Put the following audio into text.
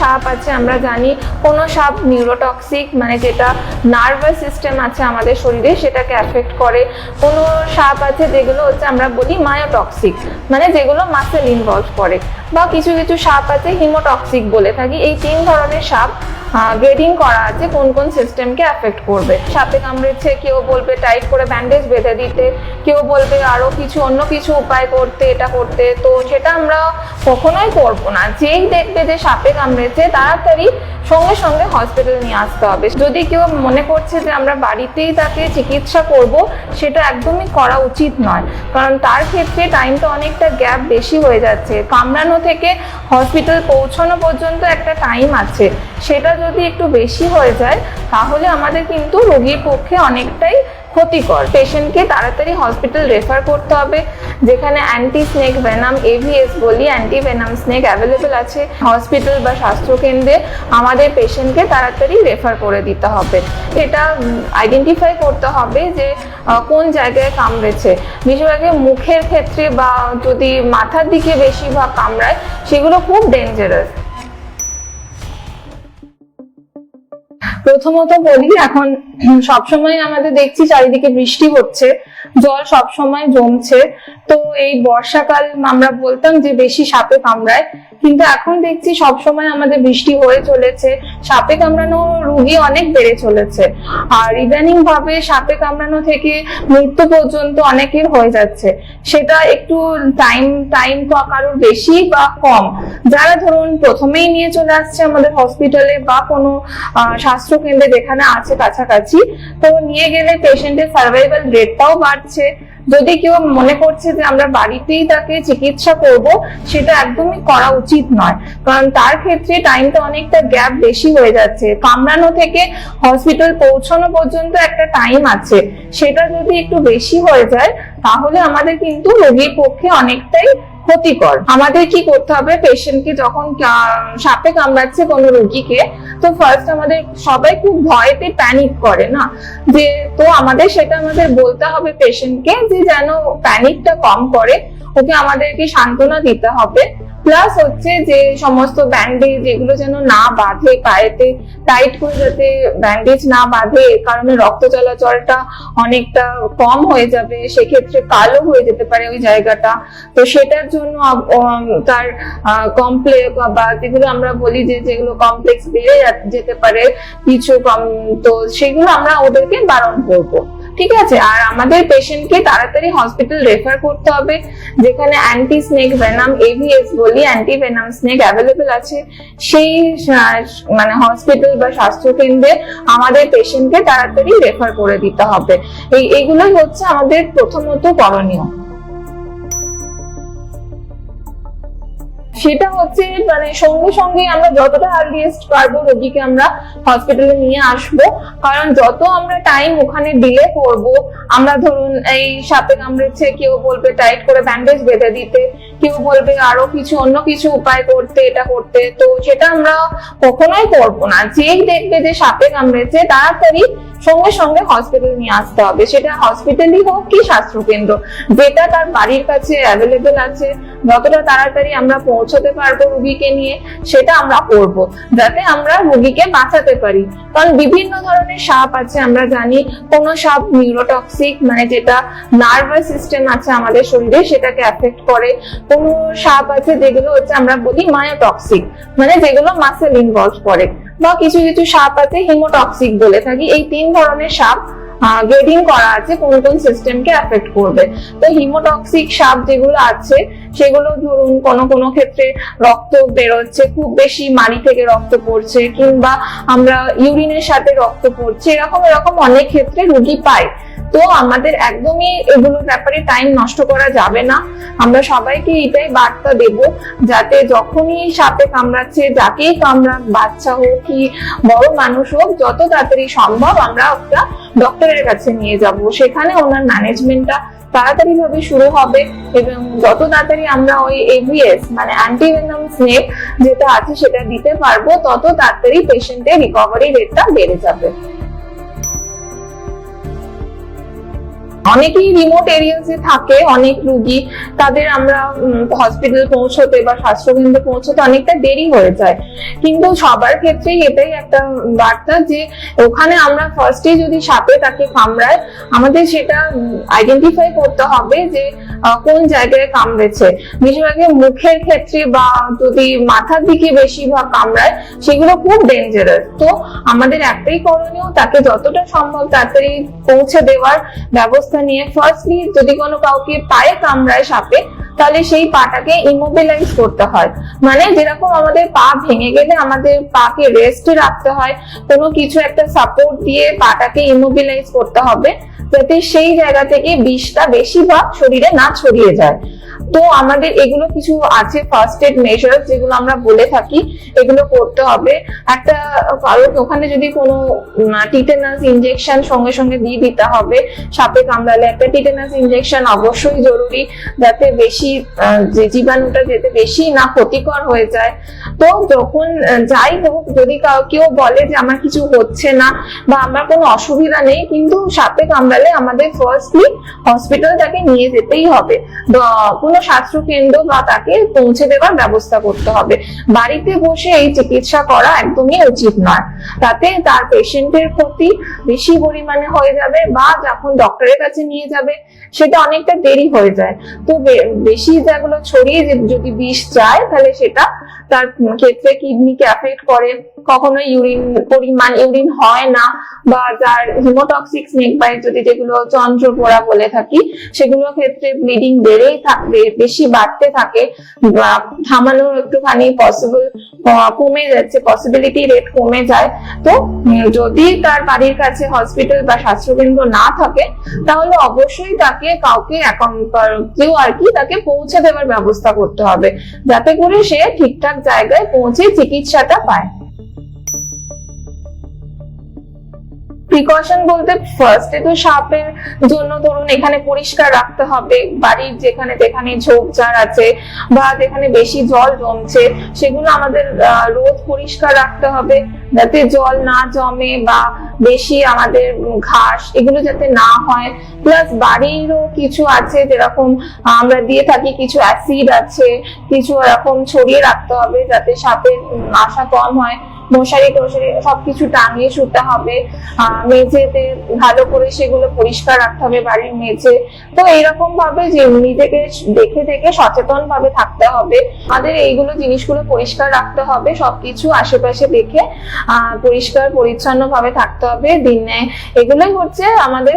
সাপ আছে, আমরা জানি। কোনো সাপ নিউরোটক্সিক মানে যেটা নার্ভাস সিস্টেম আছে আমাদের শরীরে, সেটাকে অ্যাফেক্ট করে। কোনো সাপ আছে যেগুলো হচ্ছে আমরা বলি মায়োটক্সিক মানে যেগুলো মাসেল ইনভলভ করে। বা কিছু কিছু সাপ আছে হিমোটক্সিক বলে থাকি। এই তিন ধরনের সাপ গ্রেডিং করা আছে কোন কোন সিস্টেমকে অ্যাফেক্ট করবে। সাপে কামড়েছে, কেউ বলবে টাইট করে ব্যান্ডেজ বেঁধে দিতে, কেউ বলবে আরও কিছু, অন্য কিছু উপায় করতে, এটা করতে। তো সেটা আমরা কখনোই করব না। যেই দেখবে যে সাপে কামড়েছে তাড়াতাড়ি সঙ্গে সঙ্গে হসপিটাল নিয়ে আসতে হবে। যদি কেউ মনে করছে যে আমরা বাড়িতেই তাকে চিকিৎসা করব, সেটা একদমই করা উচিত নয়। কারণ তার ক্ষেত্রে টাইমটা অনেকটা গ্যাপ বেশি হয়ে যাচ্ছে। কামড়ানো থেকে হসপিটাল পৌঁছানো পর্যন্ত একটা টাইম আছে। সেটা যদি একটু বেশি হয়ে যায়, তাহলে আমাদের কিন্তু রোগীর পক্ষে অনেকটাই ক্ষতিকর। পেশেন্টকে তাড়াতাড়ি হসপিটাল রেফার করতে হবে, যেখানে অ্যান্টি স্নেক ভেনাম এভিএস বলি অ্যান্টি ভেনাম স্নেক অ্যাভেলেবেল আছে। হসপিটাল বা স্বাস্থ্যকেন্দ্রে আমাদের পেশেন্টকে তাড়াতাড়ি রেফার করে দিতে হবে। এটা আইডেন্টিফাই করতে হবে যে কোন জায়গায় কামড়েছে। বেশিরভাগই মুখের ক্ষেত্রে বা যদি মাথার দিকে বেশিরভাগ কামড়ায়, সেগুলো খুব ডেঞ্জারাস প্রথমত বলি এখন সবসময় আমাদের দেখছি চারিদিকে বৃষ্টি হচ্ছে। জল সবসময় জমছে। তো এই বর্ষাকাল আমরা বলতাম যে বেশি সাপে কামড়ায়। কিন্তু এখন দেখছি সবসময় আমাদের বৃষ্টি হয়ে চলেছে। সাপে কামড়ানো রোগী অনেক বেড়ে চলেছে। আর ইদানিং ভাবে সাপে কামড়ানো থেকে মৃত্যু পর্যন্ত অনেকের হয়ে যাচ্ছে। সেটা একটু টাইম টাইম তো কারোর বেশি বা কম। যারা ধরুন প্রথমেই নিয়ে চলে আসছে আমাদের হসপিটালে বা কোনো স্বাস্থ্য কেন্দ্রে যেখানে আছে কাছাকাছি, তো নিয়ে গেলে পেশেন্টের সার্ভাইভাল রেটটাও বাড়ছে যদি কেউ মনে করছে যে আমরা বাড়িতেই তাকে চিকিৎসা করব, সেটা একদমই করা উচিত নয়। কারণ তার ক্ষেত্রে টাইমটা অনেকটা গ্যাপ বেশি হয়ে যাচ্ছে। কামড়ানো থেকে হসপিটাল পৌঁছানো পর্যন্ত একটা টাইম আছে। সেটা যদি একটু বেশি হয়ে যায়, তাহলে আমাদের কিন্তু রোগীর পক্ষে অনেকটাই ক্ষতিকর। আমাদের কি করতে হবে? পেশেন্টকে যখন সাপে কামড়াচ্ছে কোনো রোগীকে তো ফার্স্ট আমাদের সবাই খুব ভয়তে প্যানিক করে, না? যে তো আমাদের সেটা আমাদের বলতে হবে পেশেন্টকে যে যেন প্যানিকটা কম করে, ওকে আমাদেরকে সান্ত্বনা দিতে হবে। প্লাস হচ্ছে যে সমস্ত ব্যান্ডেজ এগুলো যেন না বাঁধে পায়েতে টাইট করে যাতে ব্যান্ডেজ না বাঁধে, এর কারণে রক্ত চলাচলটা অনেকটা কম হয়ে যাবে, সেক্ষেত্রে কালো হয়ে যেতে পারে ওই জায়গাটা। তো সেটার জন্য তার কমপ্লেক্স বা যেগুলো আমরা বলি যে যেগুলো কমপ্লেক্স বেড়ে যেতে পারে, কিছু কম- তো সেগুলো আমরা ওদেরকে বারণ করব। ঠিক আছে? আর আমাদের পেশেন্টকে তাড়াতাড়ি হসপিটাল রেফার করতে হবে, যেখানে অ্যান্টি স্নেক ভেনাম এভিএস বলি অ্যান্টি ভেনাম স্নেক অ্যাভেলেবেল আছে। সেই মানে হসপিটাল বা স্বাস্থ্য কেন্দ্রে আমাদের পেশেন্টকে তাড়াতাড়ি রেফার করে দিতে হবে। এই, এগুলোই হচ্ছে আমাদের প্রথমত করণীয়। সেটা হচ্ছে মানে সঙ্গে সঙ্গে আমরা যতটা আর্লিয়েস্ট পারব রোগীকে আমরা হসপিটালে নিয়ে আসব। কারণ যত আমরা টাইম ওখানে ডিলে করব আমরা ধরুন এই সাপে কামড়েছে, কেউ বলবে টাইট করে ব্যান্ডেজ বেঁধে দিতে, কেউ বলবে আরও কিছু, অন্য কিছু উপায় করতে, এটা করতে। তো সেটা আমরা কখনোই করব না। যেই দেখবে যে সাপে কামড়েছে, তাড়াতাড়ি সঙ্গে সঙ্গে হসপিটাল নিয়ে আসতে হবে। সেটা হসপিটালই হোক কি স্বাস্থ্য কেন্দ্র যেটা তার বাড়ির কাছে অ্যাভেলেবেল আছে, যতটা তাড়াতাড়ি আমরা পৌঁছতে পারব রুগীকে নিয়ে, সেটা আমরা করব। যাতে আমরা রুগীকে বাঁচাতে পারি। কারণ বিভিন্ন ধরনের সাপ আছে, আমরা জানি, কোনো সাপ নিউরোটক্সিক মানে যেটা নার্ভাস সিস্টেম আছে আমাদের শরীরে, সেটাকে অ্যাফেক্ট করে। কোনো সাপ আছে যেগুলো হচ্ছে আমরা বলি মায়োটক্সিক মানে যেগুলো মাসেল ইনভলভ করে। বা কিছু কিছু সাপ আছে হিমোটক্সিক বলে থাকি। এই তিন ধরনের সাপ গ্রেডিং করা আছে কোন কোন সিস্টেমকে অ্যাফেক্ট করবে। তো হিমোটক্সিক সাপ যেগুলো আছে সেগুলো ধরুন কোনো কোনো ক্ষেত্রে রক্ত বেরোচ্ছে, খুব বেশি মাড়ি থেকে রক্ত পড়ছে, কিংবা আমরা ইউরিনের সাথে রক্ত পড়ছে, এরকম এরকম অনেক ক্ষেত্রে রুগী পায়। তো আমাদের একদমই এগুলোর ব্যাপারে টাইম নষ্ট করা যাবে না। আমরা সবাইকে এটাই বার্তা দেব, যাতে যখনই সাপে কামড়াচ্ছে, যাকেই কামড়াক বাচ্চা হোক কি বড় মানুষ হোক, যত তাড়াতাড়ি সম্ভব আমরা একটা ডক্টরের কাছে নিয়ে যাব। সেখানে ওনার ম্যানেজমেন্টটা তাড়াতাড়ি ভাবে শুরু হবে এবং যত তাড়াতাড়ি আমরা ওই এভিএস মানে অ্যান্টিভেনম স্নেক যেটা আছে সেটা দিতে পারব, তত তাড়াতাড়ি পেশেন্টের রিকভারি রেটটা বেড়ে যাবে। অনেকেই রিমোট এরিয়াসে থাকে, অনেক রুগী, তাদের আমরা হসপিটাল পৌঁছতে বা স্বাস্থ্যকেন্দ্রে পৌঁছতে অনেকটা দেরি হয়ে যায়। কিন্তু সবার ক্ষেত্রেই এটাই একটা বার্তা যে, ওখানে আমরা ফার্স্টে যদি সাপে তাকে কামড়ায়, আমাদের সেটা আইডেন্টিফাই করতে হবে যে কোন জায়গায় কামড়েছে। বেশিরভাগই মুখের ক্ষেত্রে বা যদি মাথার দিকে বেশিরভাগ কামড়ায়, সেগুলো খুব ডেঞ্জারাস তো আমাদের একটাই করণীয়, তাকে যতটা সম্ভব তাড়াতাড়ি পৌঁছে দেওয়ার ব্যবস্থা নিয়ে ফার্স্টলি যদি কোনো কাউকে পায়ে কামড়ায় সাপে, তাহলে সেই পাটাকে ইমোবিলাইজ করতে হয়। মানে যেরকম আমাদের পা ভেঙে গেলে আমাদের পাকে রেস্টে রাখতে হয়, কোনো কিছু একটা সাপোর্ট দিয়ে পাটাকে ইমোবিলাইজ করতে হবে, যাতে সেই জায়গা থেকে বিষটা বেশিরভাগ শরীরে না ছড়িয়ে যায়। তো আমাদের এগুলো কিছু আছে ফার্স্ট এড মেজার যেগুলো আমরা বলে থাকি, এগুলো করতে হবে। একটা কারও ওখানে যদি কোনো টিটেনাস ইনজেকশন সঙ্গে সঙ্গে দিয়ে দিতে হবে, সাপে কামড়ালে একটা টিটেনাস ইনজেকশন অবশ্যই জরুরি যাতে বেশি যে জীবাণুটা যাতে বেশি না ক্ষতিকর হয়ে যায়। তো যখন যাই হোক, যদি কাউ বলে যে আমার কিছু হচ্ছে না বা আমার কোনো অসুবিধা নেই, কিন্তু সাপে কামড়ালে আমাদের ফার্স্টলি হসপিটাল তাকে নিয়ে যেতেই হবে। কোনো স্বাস্থ্য কেন্দ্র বা তাকে পৌঁছে দেওয়ার ব্যবস্থা করতে হবে। বাড়িতে বসে এই চিকিৎসা করা একদমই উচিত নয়। তাতে তার পেশেন্টের ক্ষতি বেশি পরিমাণে হয়ে যাবে বা যখন ডক্টরের কাছে নিয়ে যাবে, সেটা অনেকটা দেরি হয়ে যায়। তো বেশি যেগুলো ছড়িয়ে যদি বিষ যায়, তাহলে সেটা তার ক্ষেত্রে কিডনিকে অ্যাফেক্ট করে। কখনো ইউরিন পরিমাণ, ইউরিন হয় না বা যার হিমোটক্সিক স্নেক বাইট যদি যেগুলো চন্দ্রপোড়া বলে থাকি সেগুলোর ক্ষেত্রে ব্লিডিং বেড়েই থাকবে বেশি বাড়তে থাকে বা থামানোর একটুখানি পসিবল কমে যাচ্ছে পসিবিলিটি রেট কমে যায়। তো যদি তার বাড়ির কাছে হসপিটাল বা স্বাস্থ্যকেন্দ্র না থাকে, তাহলে অবশ্যই তাকে কাউকে কেউ আর কি তাকে পৌঁছে দেওয়ার ব্যবস্থা করতে হবে। যাতে করে সে ঠিকঠাক জায়গায় পৌঁছে চিকিৎসাটা পায়। প্রিকশন বলতে ফার্স্টে তো সাপের জন্য ধরুন এখানে পরিষ্কার রাখতে হবে। বাড়ির যেখানে যেখানে ঝোপঝাড় আছে বা যেখানে বেশি জল জমছে, সেগুলো আমাদের রোজ পরিষ্কার রাখতে হবে যাতে জল না জমে বা বেশি আমাদের ঘাস এগুলো যাতে না হয়। প্লাস বাড়িরও কিছু আছে যেরকম আমরা দিয়ে থাকি কিছু অ্যাসিড আছে, কিছু এরকম ছড়িয়ে রাখতে হবে যাতে সাপের আশা কম হয়। মশারি টশারি সবকিছু টাঙিয়ে শুতে হবে। মেঝেতে ভালো করে সেগুলো পরিষ্কার রাখতে হবে বাড়ির মেঝে। তো এইরকম ভাবে যে নিজেকে দেখে দেখে সচেতন ভাবে থাকতে হবে। আমাদের এইগুলো জিনিসগুলো পরিষ্কার রাখতে হবে, সবকিছু আশেপাশে দেখে পরিষ্কার পরিচ্ছন্ন ভাবে থাকতে হবে। দিনে এগুলোই হচ্ছে আমাদের